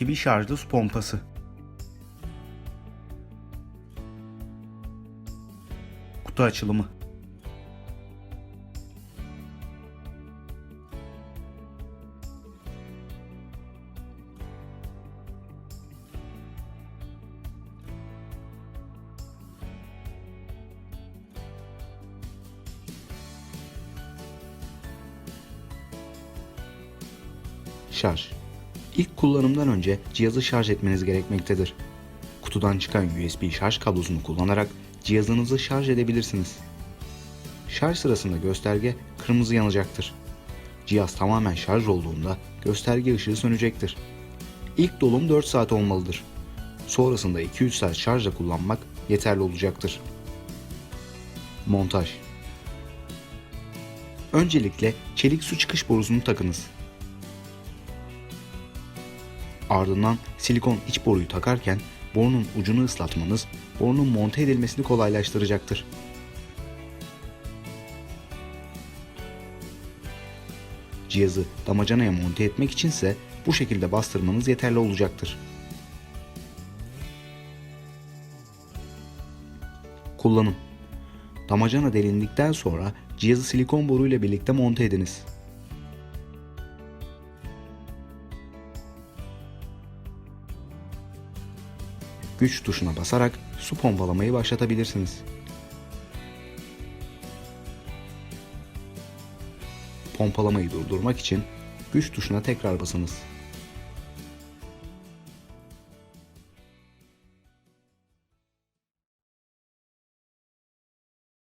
Kivi şarjlı su pompası. Kutu açılımı. Şarj. İlk kullanımdan önce cihazı şarj etmeniz gerekmektedir. Kutudan çıkan USB şarj kablosunu kullanarak cihazınızı şarj edebilirsiniz. Şarj sırasında gösterge kırmızı yanacaktır. Cihaz tamamen şarj olduğunda gösterge ışığı sönecektir. İlk dolum 4 saat olmalıdır. Sonrasında 2-3 saat şarjla kullanmak yeterli olacaktır. Montaj Öncelikle çelik su çıkış borusunu takınız. Ardından silikon iç boruyu takarken borunun ucunu ıslatmanız borunun monte edilmesini kolaylaştıracaktır. Cihazı damacanaya monte etmek içinse bu şekilde bastırmanız yeterli olacaktır. Kullanım Damacana delindikten sonra cihazı silikon boru ile birlikte monte ediniz. Güç tuşuna basarak su pompalamayı başlatabilirsiniz. Pompalamayı durdurmak için güç tuşuna tekrar basınız.